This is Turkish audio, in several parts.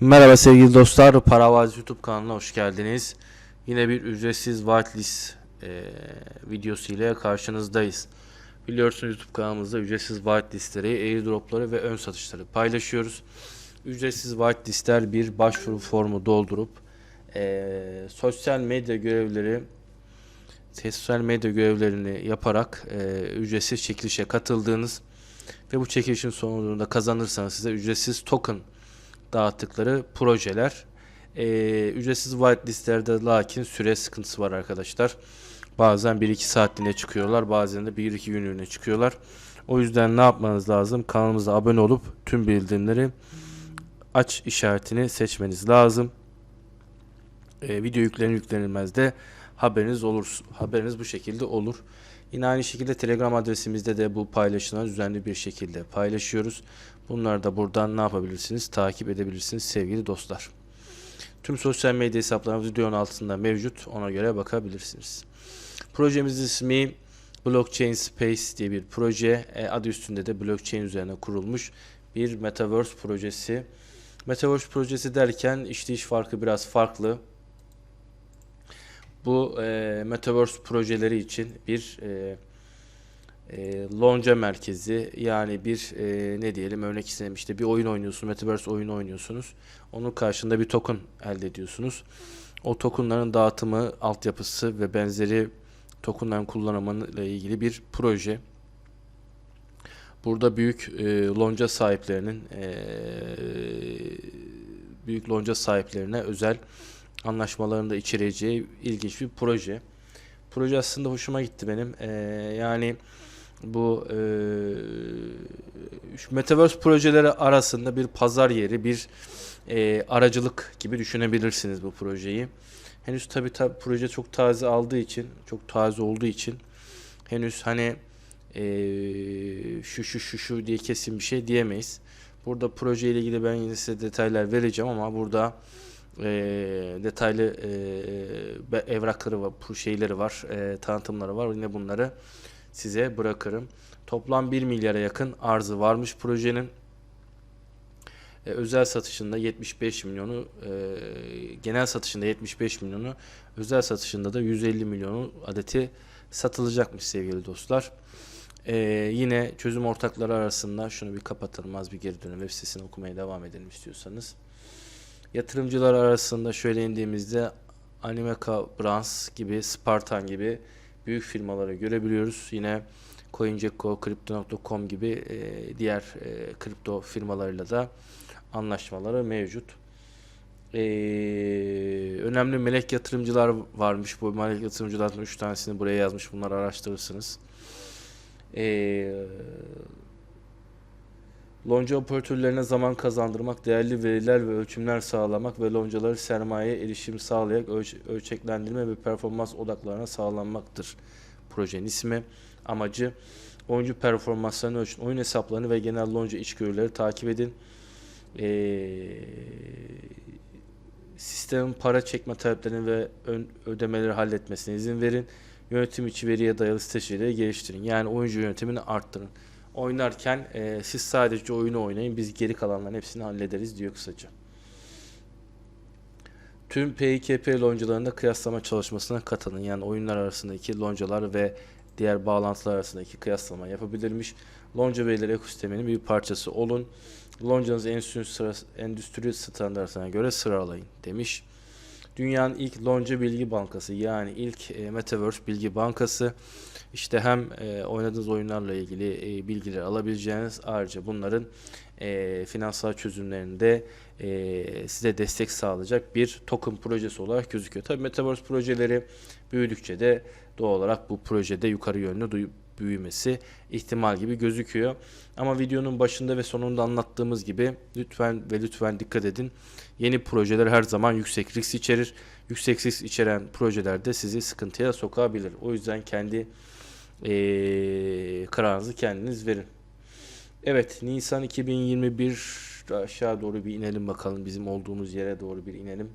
Merhaba sevgili dostlar, Paravaz YouTube kanalına hoş geldiniz. Yine bir ücretsiz whitelist e, videosu ile karşınızdayız. Biliyorsunuz YouTube kanalımızda ücretsiz whitelistleri, airdropları ve ön satışları paylaşıyoruz. Ücretsiz whitelistler bir başvuru formu doldurup e, sosyal medya görevleri sosyal medya görevlerini yaparak e, ücretsiz çekilişe katıldığınız ve bu çekilişin sonunda kazanırsanız size ücretsiz token dağıttıkları projeler. Ee, ücretsiz whitelistlerde lakin süre sıkıntısı var arkadaşlar. Bazen 1-2 saatliğine çıkıyorlar. Bazen de 1-2 günlüğüne çıkıyorlar. O yüzden ne yapmanız lazım? Kanalımıza abone olup tüm bildirimleri aç işaretini seçmeniz lazım. Ee, video yüklenir yüklenilmez de haberiniz olur. Haberiniz bu şekilde olur. Yine aynı şekilde Telegram adresimizde de bu paylaşımları düzenli bir şekilde paylaşıyoruz. Bunları da buradan ne yapabilirsiniz? Takip edebilirsiniz sevgili dostlar. Tüm sosyal medya hesaplarımız videonun altında mevcut. Ona göre bakabilirsiniz. Projemizin ismi Blockchain Space diye bir proje. E, adı üstünde de blockchain üzerine kurulmuş bir Metaverse projesi. Metaverse projesi derken işleyiş farkı biraz farklı. Bu e, Metaverse projeleri için bir e, e, lonca merkezi yani bir e, ne diyelim örnek istedim işte bir oyun oynuyorsunuz Metaverse oyunu oynuyorsunuz. Onun karşında bir token elde ediyorsunuz. O tokenların dağıtımı altyapısı ve benzeri tokenların kullanımıyla ilgili bir proje. Burada büyük e, lonca sahiplerinin e, büyük lonca sahiplerine özel anlaşmalarını da içereceği ilginç bir proje. Proje aslında hoşuma gitti benim. E, yani bu e, Metaverse projeleri arasında bir pazar yeri, bir e, aracılık gibi düşünebilirsiniz bu projeyi. Henüz tabi tabi proje çok taze aldığı için, çok taze olduğu için henüz hani e, şu şu şu şu diye kesin bir şey diyemeyiz. Burada proje ile ilgili ben yine size detaylar vereceğim ama burada e, detaylı e, evrakları var, şeyleri var, e, tanıtımları var. Yine bunları size bırakırım. Toplam 1 milyara yakın arzı varmış projenin. E, özel satışında 75 milyonu, e, genel satışında 75 milyonu, özel satışında da 150 milyonu adeti satılacakmış sevgili dostlar. E, yine çözüm ortakları arasında şunu bir kapatalım az bir geri dönün web sitesini okumaya devam edelim istiyorsanız. Yatırımcılar arasında şöyle indiğimizde Animeka Brands gibi, Spartan gibi büyük firmaları görebiliyoruz. Yine CoinGecko, Crypto.com gibi e, diğer e, kripto firmalarıyla da anlaşmaları mevcut. E, önemli melek yatırımcılar varmış. Bu melek yatırımcılardan 3 tanesini buraya yazmış. Bunları araştırırsınız. E, Lonca operatörlerine zaman kazandırmak, değerli veriler ve ölçümler sağlamak ve loncaları sermayeye erişim sağlayarak ölç ölçeklendirme ve performans odaklarına sağlanmaktır. Projenin ismi, amacı oyuncu performanslarını ölçün, oyun hesaplarını ve genel lonca içgörüleri takip edin. Ee, sistemin para çekme taleplerini ve ön ödemeleri halletmesine izin verin. Yönetim içi veriye dayalı stratejileri geliştirin. Yani oyuncu yönetimini arttırın oynarken e, siz sadece oyunu oynayın biz geri kalanların hepsini hallederiz diyor kısaca. Tüm PKP loncalarında kıyaslama çalışmasına katılın. Yani oyunlar arasındaki loncalar ve diğer bağlantılar arasındaki kıyaslama yapabilirmiş. Lonca verileri ekosisteminin bir parçası olun. Loncanızı endüstri, endüstri standartlarına göre sıralayın demiş. Dünyanın ilk lonca bilgi bankası yani ilk e, Metaverse bilgi bankası. İşte hem e, oynadığınız oyunlarla ilgili e, bilgileri alabileceğiniz ayrıca bunların e, finansal çözümlerinde e, size destek sağlayacak bir token projesi olarak gözüküyor. Tabii Metaverse projeleri büyüdükçe de doğal olarak bu projede yukarı yönlü büyümesi ihtimal gibi gözüküyor. Ama videonun başında ve sonunda anlattığımız gibi lütfen ve lütfen dikkat edin. Yeni projeler her zaman yüksek risk içerir. Yüksek risk içeren projelerde sizi sıkıntıya sokabilir. O yüzden kendi ee, kararınızı kendiniz verin. Evet Nisan 2021 aşağı doğru bir inelim bakalım bizim olduğumuz yere doğru bir inelim.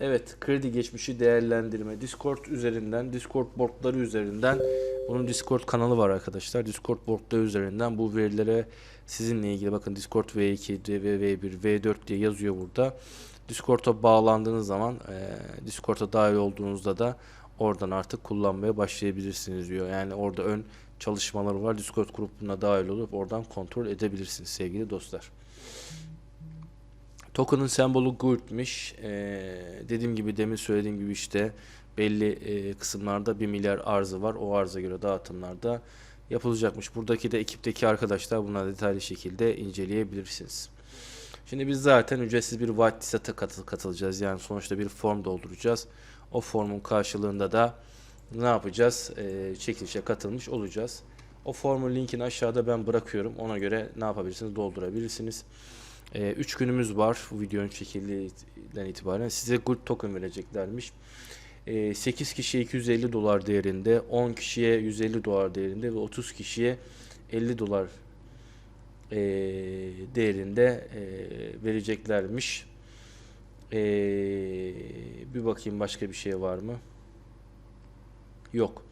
Evet, kredi geçmişi değerlendirme. Discord üzerinden, Discord boardları üzerinden bunun Discord kanalı var arkadaşlar. Discord boardları üzerinden bu verilere sizinle ilgili bakın Discord V2, V1, V4 diye yazıyor burada. Discord'a bağlandığınız zaman e, Discord'a dahil olduğunuzda da oradan artık kullanmaya başlayabilirsiniz diyor. Yani orada ön çalışmaları var. Discord grubuna dahil olup oradan kontrol edebilirsiniz sevgili dostlar. Token'ın sembolü GURD'miş. Ee, dediğim gibi demin söylediğim gibi işte belli e, kısımlarda 1 milyar arzı var. O arza göre dağıtımlarda yapılacakmış. Buradaki de ekipteki arkadaşlar bunları detaylı şekilde inceleyebilirsiniz. Şimdi biz zaten ücretsiz bir whitelist'e katıl katılacağız. Yani sonuçta bir form dolduracağız. O formun karşılığında da ne yapacağız? Ee, çekilişe katılmış olacağız. O formun linkini aşağıda ben bırakıyorum. Ona göre ne yapabilirsiniz? Doldurabilirsiniz. 3 günümüz var bu videonun çekildiğinden itibaren. Size good token vereceklermiş. 8 kişiye 250 dolar değerinde, 10 kişiye 150 dolar değerinde ve 30 kişiye 50 dolar e, değerinde e, vereceklermiş. E, bir bakayım başka bir şey var mı? Yok.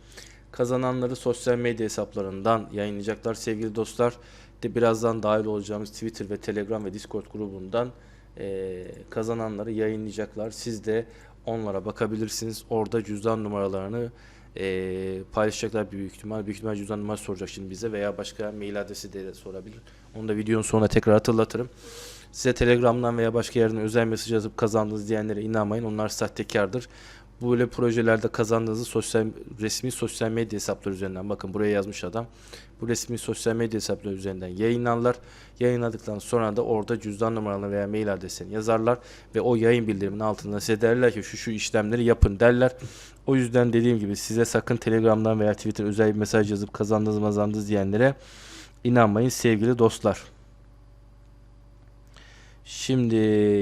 Kazananları sosyal medya hesaplarından yayınlayacaklar sevgili dostlar. De birazdan dahil olacağımız Twitter ve Telegram ve Discord grubundan e, kazananları yayınlayacaklar. Siz de onlara bakabilirsiniz. Orada cüzdan numaralarını e, paylaşacaklar büyük ihtimal. Büyük ihtimal cüzdan numarası soracak şimdi bize veya başka mail adresi de sorabilir. Onu da videonun sonuna tekrar hatırlatırım. Size Telegram'dan veya başka yerden özel mesaj yazıp kazandınız diyenlere inanmayın. Onlar sahtekardır. Böyle projelerde kazandığınızı sosyal resmi sosyal medya hesapları üzerinden bakın buraya yazmış adam. Bu resmi sosyal medya hesapları üzerinden yayınlarlar. Yayınladıktan sonra da orada cüzdan numaralarını veya mail adresini yazarlar ve o yayın bildiriminin altında size derler ki şu şu işlemleri yapın derler. O yüzden dediğim gibi size sakın Telegram'dan veya Twitter özel bir mesaj yazıp kazandınız kazandınız diyenlere inanmayın sevgili dostlar. Şimdi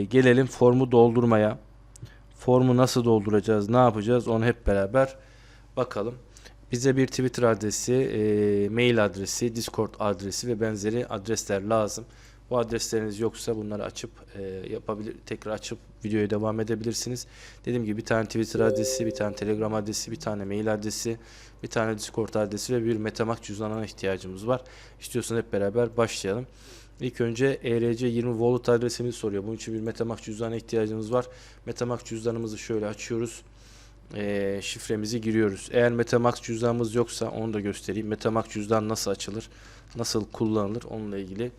gelelim formu doldurmaya. Formu nasıl dolduracağız, ne yapacağız onu hep beraber bakalım. Bize bir Twitter adresi, e, mail adresi, Discord adresi ve benzeri adresler lazım. Bu adresleriniz yoksa bunları açıp e, yapabilir, tekrar açıp videoya devam edebilirsiniz. Dediğim gibi bir tane Twitter adresi, bir tane Telegram adresi, bir tane mail adresi, bir tane Discord adresi ve bir Metamask cüzdanına ihtiyacımız var. İstiyorsan hep beraber başlayalım. İlk önce ERC20 wallet adresimizi soruyor. Bunun için bir Metamask cüzdanına ihtiyacımız var. Metamask cüzdanımızı şöyle açıyoruz. E, şifremizi giriyoruz. Eğer Metamask cüzdanımız yoksa onu da göstereyim. Metamask cüzdan nasıl açılır, nasıl kullanılır onunla ilgili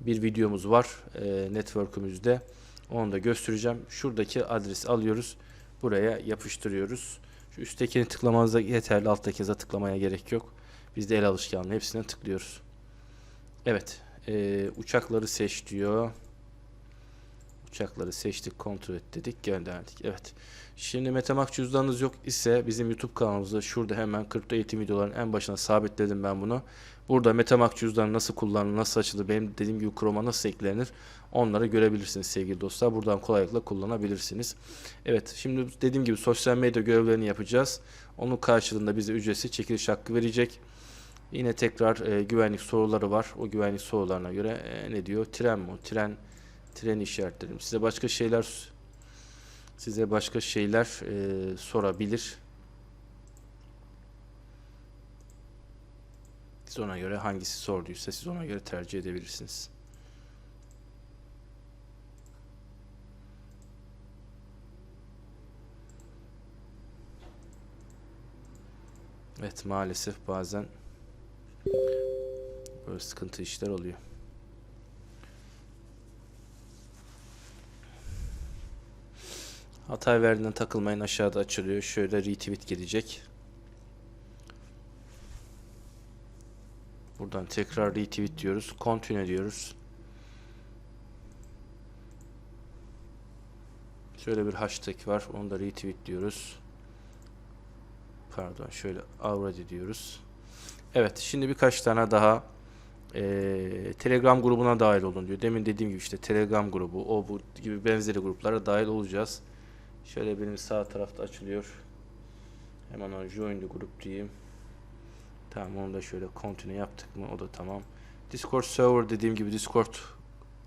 bir videomuz var e, network'ümüzde. Onu da göstereceğim. Şuradaki adresi alıyoruz. Buraya yapıştırıyoruz. Şu üsttekini tıklamanıza yeterli. Alttaki tıklamaya gerek yok. Biz de el alışkanlığı hepsine tıklıyoruz. Evet. E, uçakları seç diyor. Uçakları seçtik, kontrol et dedik, gönderdik. Evet. Şimdi Metamask cüzdanınız yok ise bizim YouTube kanalımızda şurada hemen kripto eğitim videolarının en başına sabitledim ben bunu. Burada Metamask cüzdanı nasıl kullanılır, nasıl açılır, benim dediğim gibi Chrome'a nasıl eklenir onları görebilirsiniz sevgili dostlar. Buradan kolaylıkla kullanabilirsiniz. Evet şimdi dediğim gibi sosyal medya görevlerini yapacağız. Onun karşılığında bize ücretsiz çekiliş hakkı verecek. Yine tekrar e, güvenlik soruları var. O güvenlik sorularına göre e, ne diyor? Tren mi? Tren tren işaretledim. Size başka şeyler size başka şeyler e, sorabilir. Siz ona göre hangisi sorduysa siz ona göre tercih edebilirsiniz. Evet maalesef bazen böyle sıkıntı işler oluyor. Hatay verdiğinden takılmayın aşağıda açılıyor. Şöyle retweet gelecek. Buradan tekrar retweet diyoruz. Continue diyoruz. Şöyle bir hashtag var. Onu da retweet diyoruz. Pardon şöyle already diyoruz. Evet şimdi birkaç tane daha e, Telegram grubuna dahil olun diyor. Demin dediğim gibi işte Telegram grubu, o bu gibi benzeri gruplara dahil olacağız. Şöyle benim sağ tarafta açılıyor. Hemen o join the group diyeyim. Tamam onu da şöyle continue yaptık mı o da tamam. Discord server dediğim gibi Discord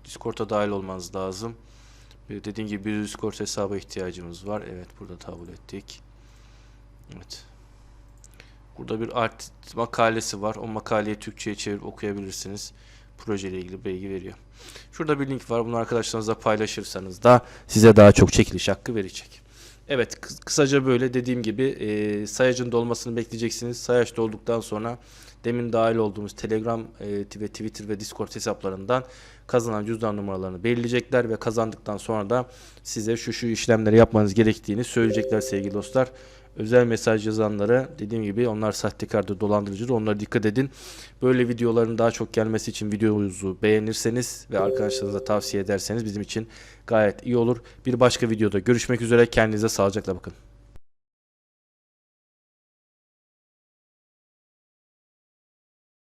Discord'a dahil olmanız lazım. Dediğim gibi bir Discord hesaba ihtiyacımız var. Evet burada kabul ettik. Evet. Burada bir art makalesi var. O makaleyi Türkçe'ye çevirip okuyabilirsiniz. Projeyle ilgili bilgi veriyor. Şurada bir link var. Bunu arkadaşlarınızla paylaşırsanız da size daha çok çekiliş hakkı verecek. Evet kı- kısaca böyle dediğim gibi e, sayacın dolmasını bekleyeceksiniz. Sayaç dolduktan sonra demin dahil olduğumuz Telegram e, ve Twitter ve Discord hesaplarından kazanan cüzdan numaralarını belirleyecekler ve kazandıktan sonra da size şu şu işlemleri yapmanız gerektiğini söyleyecekler sevgili dostlar. Özel mesaj yazanlara dediğim gibi onlar sahtekardır, dolandırıcıdır. Onlara dikkat edin. Böyle videoların daha çok gelmesi için videomuzu beğenirseniz ve arkadaşlarınıza tavsiye ederseniz bizim için gayet iyi olur. Bir başka videoda görüşmek üzere. Kendinize sağlıcakla bakın.